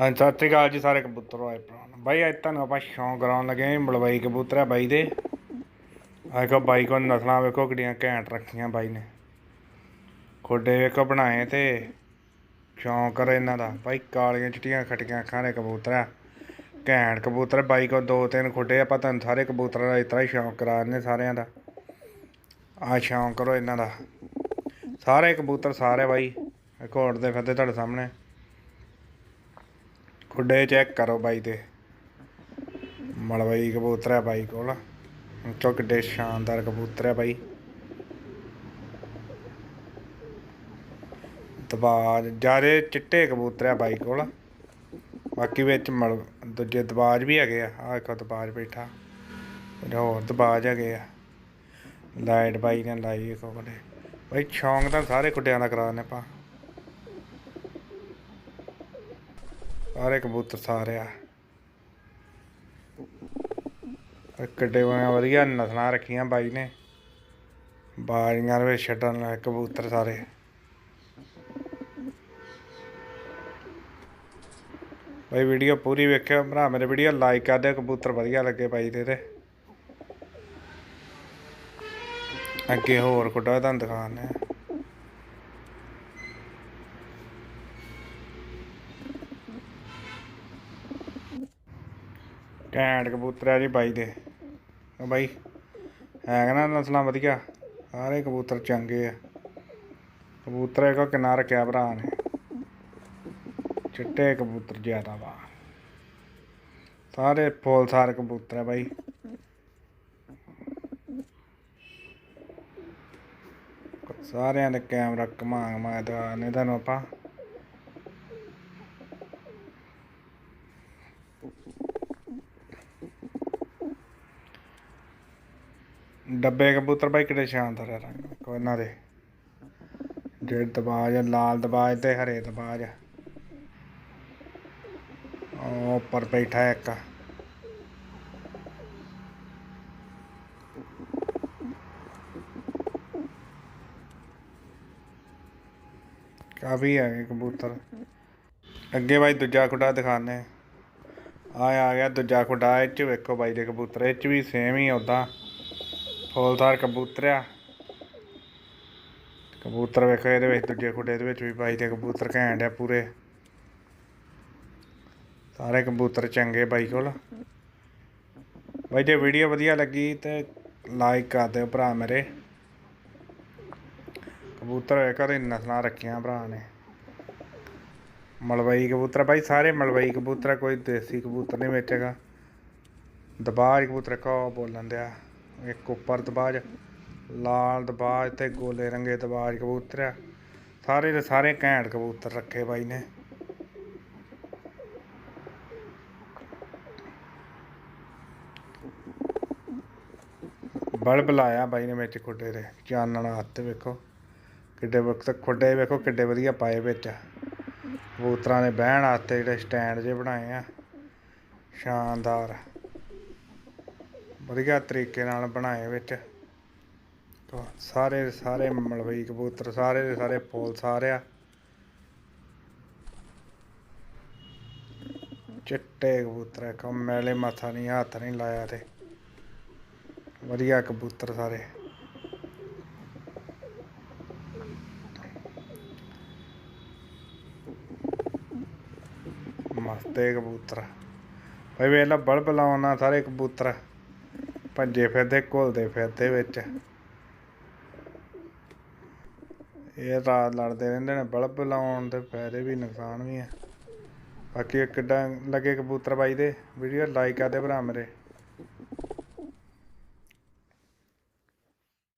ਹਾਂਜੀ, ਸਤਿ ਸ਼੍ਰੀ ਅਕਾਲ ਜੀ ਸਾਰੇ ਕਬੂਤਰ ਆਏ ਭਰਾ ਬਾਈ, ਅੱਜ ਤੁਹਾਨੂੰ ਆਪਾਂ ਸ਼ੌਂਕ ਕਰਾਉਣ ਲੱਗੇ ਹਾਂ ਮਲਵਈ ਕਬੂਤਰ ਆ ਬਾਈ ਦੇ। ਆਹ ਦੇਖੋ ਬਾਈ ਕੋਲ ਨਸਲਾਂ ਵੇਖੋ ਕਿੱਡੀਆਂ ਘੈਂਟ ਰੱਖੀਆਂ ਬਾਈ ਨੇ। ਖੋਡੇ ਵੇਖੋ ਬਣਾਏ ਤੇ ਸ਼ੌਂਕ ਕਰ ਇਹਨਾਂ ਦਾ। ਬਾਈ, ਕਾਲੀਆਂ ਚਿੱਟੀਆਂ ਖਟੀਆਂ ਅੱਖਾਂ ਦੇ ਕਬੂਤਰ ਆ। ਘੈਂਟ ਕਬੂਤਰ ਬਾਈ ਕੋਲ ਦੋ ਤਿੰਨ ਖੋਡੇ, ਆਪਾਂ ਤੁਹਾਨੂੰ ਸਾਰੇ ਕਬੂਤਰਾਂ ਦਾ ਇਸ ਤਰ੍ਹਾਂ ਹੀ ਸ਼ੌਂਕ ਕਰਾ ਦਿੰਦੇ ਸਾਰਿਆਂ ਦਾ। ਆ ਸ਼ੌਂਕ ਕਰੋ ਇਹਨਾਂ ਦਾ। ਸਾਰੇ ਕਬੂਤਰ ਸਾਰੇ ਬਾਈ ਵੇਖੋ ਉੱਡਦੇ ਫਿਰਦੇ ਤੁਹਾਡੇ ਸਾਹਮਣੇ। ਖੁੱਡੇ ਚੈੱਕ ਕਰੋ ਬਾਈ ਤੇ ਮਲਵਈ ਕਬੂਤਰ ਹੈ ਬਾਈ ਕੋਲ। ਚੋ ਕਿੱਡੇ ਸ਼ਾਨਦਾਰ ਕਬੂਤਰ ਹੈ ਬਾਈ। ਦਬਾਜ ਜਿਆਦੇ ਚਿੱਟੇ ਕਬੂਤਰ ਹੈ ਬਾਈ ਕੋਲ। ਬਾਕੀ ਵਿੱਚ ਮਲ, ਦੂਜੇ ਦਬਾਜ ਵੀ ਹੈਗੇ ਆ। ਆਹ ਇੱਕ ਦਬਾਜ ਬੈਠਾ। ਹੋਰ ਦਬਾਜ ਹੈਗੇ ਆ। ਲਾਈਟ ਬਾਈ ਨੇ ਲਾਈ ਇੱਕ ਕੋਲੇ ਬਾਈ ਸ਼ੌਂਕ ਤਾਂ ਸਾਰੇ ਕੁੱਡਿਆਂ ਦਾ ਕਰਾਣੇ ਆਪਾਂ। ਸਾਰੇ ਕਬੂਤਰ ਸਾਰੇ ਆ ਆਹ ਵਧੀਆ ਨਸਲਾਂ ਰੱਖੀਆਂ ਬਾਈ ਨੇ। ਬਾਜ਼ੀਆਂ ਦੇ ਵਿੱਚ ਛੱਡਣ ਵਾਲੇ ਕਬੂਤਰ ਸਾਰੇ। ਬਾਈ ਵੀਡੀਓ ਪੂਰੀ ਵੇਖਿਓ ਭਰਾ, ਮੇਰੇ ਵੀਡੀਓ ਲਾਈਕ ਕਰ ਦਿਓ, ਕਬੂਤਰ ਵਧੀਆ ਲੱਗੇ ਬਾਈ ਦੇ ਤੇ। ਅੱਗੇ ਹੋਰ ਕੁੱਡਾ ਤੁਹਾਨੂੰ ਦਿਖਾਉਂਦੇ ਘੈਂਟ ਕਬੂਤਰ ਆ ਜੀ ਬਾਈ ਦੇ। ਉਹ ਬਾਈ ਹੈਗਾ ਨਾ ਨਸਲਾਂ ਵਧੀਆ? ਸਾਰੇ ਕਬੂਤਰ ਚੰਗੇ ਆ। ਕਬੂਤਰ ਇਹੋ ਕਿੰਨਾ ਰੱਖਿਆ ਭਰਾ ਨੇ। ਚਿੱਟੇ ਕਬੂਤਰ ਜ਼ਿਆਦਾ ਵਾ। ਸਾਰੇ ਫੁੱਲ ਸਾਰ ਕਬੂਤਰ ਆ ਬਾਈ। ਸਾਰਿਆਂ ਦੇ ਕੈਮਰਾ ਘਮਾ ਘਮਾ ਨੇ ਤੁਹਾਨੂੰ ਆਪਾਂ। ਡੱਬੇ ਕਬੂਤਰ ਬਾਈ ਕਿਤੇ ਸ਼ਾਨਦਾਰ ਆ ਰੰਗ। ਕੋਈ ਦੇ। ਜਿਹੜੇ ਦਬਾਜ ਲਾਲ ਦਬਾਜ ਤੇ ਹਰੇ ਦਬਾਜ ਉਹ ਉੱਪਰ ਬੈਠਾ ਇੱਕ। ਕਾਫੀ ਹੈਗੇ ਕਬੂਤਰ। ਅੱਗੇ ਬਾਈ ਦੂਜਾ ਖੁੱਡਾ ਦਿਖਾਣੇ ਆ ਆ ਗਿਆ ਦੂਜਾ ਖੁੱਡਾ, ਇਹ ਚ ਵੇਖੋ ਬਾਈ ਦੇ ਕਬੂਤਰ। ਇਹ ਚ ਵੀ ਸੇਮ ਹੀ ਉਦਾਂ ਫੋਲਦਾਰ ਕਬੂਤਰ ਆ ਕਬੂਤਰ ਵੇਖੋ, ਇਹਦੇ ਵਿੱਚ ਦੂਜੇ ਖੁੱਡੇ ਦੇ ਵਿੱਚ ਵੀ ਬਾਈ ਦੇ ਕਬੂਤਰ ਘੈਂਟ ਆ ਪੂਰੇ। ਸਾਰੇ ਕਬੂਤਰ ਚੰਗੇ ਬਾਈ ਕੋਲ। ਬਾਈ, ਜੇ ਵੀਡੀਓ ਵਧੀਆ ਲੱਗੀ ਤੇ ਲਾਈਕ ਕਰ ਦਿਓ ਭਰਾ ਮੇਰੇ। ਕਬੂਤਰ ਵੇਖੋ ਤੇ ਨਸਲਾਂ ਰੱਖੀਆਂ ਭਰਾ ਨੇ। ਮਲਵਈ ਕਬੂਤਰ, ਬਾਈ ਸਾਰੇ ਮਲਵਈ ਕਬੂਤਰ ਕੋਈ ਦੇਸੀ ਕਬੂਤਰ ਨਹੀਂ ਵੇਚੇਗਾ। ਹੈਗਾ ਕਬੂਤਰ ਕੋ ਬੋਲਣ ਦਿਆ? ਇੱਕ ਉੱਪਰ ਦਬਾਜ ਲਾਲ ਦਬਾਜ ਤੇ ਗੋਲੇ ਰੰਗੇ ਦਬਾਜ ਕਬੂਤਰ ਆ। ਸਾਰੇ ਦੇ ਸਾਰੇ ਘੈਂਟ ਕਬੂਤਰ ਰੱਖੇ ਬਾਈ ਨੇ। ਬਲਬ ਲਾਇਆ ਬਾਈ ਨੇ ਵਿੱਚ ਖੁੱਡੇ ਦੇ ਚਾਨਣ ਹੱਥ ਵੇਖੋ। ਕਿੱਡੇ ਵਕਤ ਖੁੱਡੇ ਵੇਖੋ, ਕਿੱਡੇ ਵਧੀਆ ਪਾਏ ਵਿੱਚ। ਕਬੂਤਰਾਂ ਦੇ ਬਹਿਣ ਵਾਸਤੇ ਜਿਹੜੇ ਸਟੈਂਡ ਜੇ ਬਣਾਏ ਆ। ਸ਼ਾਨਦਾਰ। ਵਧੀਆ ਤਰੀਕੇ ਨਾਲ ਬਣਾਏ ਵਿੱਚ। ਸਾਰੇ ਸਾਰੇ ਮਲਵਈ ਕਬੂਤਰ ਸਾਰੇ ਦੇ ਸਾਰੇ ਫੁੱਲ ਸਾਰਿਆ ਚਿੱਟੇ ਕਬੂਤਰ ਆ, ਕੰਮ ਮੈਲੇ ਮਾਥਾ ਨਹੀਂ ਹੱਥ ਨਹੀਂ ਲਾਇਆ ਤੇ। ਵਧੀਆ ਕਬੂਤਰ ਸਾਰੇ। ਮਸਤੇ ਕਬੂਤਰ। ਭਾਈ ਵੇਖ ਬਲਬ ਲਾਉਣਾ ਸਾਰੇ ਕਬੂਤਰ ਭੱਜੇ ਫਿਰਦੇ, ਘੁਲਦੇ ਫਿਰਦੇ ਵਿੱਚ। ਇਹ ਰਾਤ ਲੜਦੇ ਰਹਿੰਦੇ ਨੇ, ਬਲਬ ਲਾਉਣ ਦੇ ਫਾਇਦੇ ਵੀ, ਨੁਕਸਾਨ ਵੀ ਆ। ਬਾਕੀ ਇਹ ਕਿੱਦਾਂ ਲੱਗੇ ਕਬੂਤਰ ਬਾਈ ਦੇ, ਵੀਡੀਓ ਲਾਈਕ ਕਰਦੇ ਭਰਾ ਮੇਰੇ।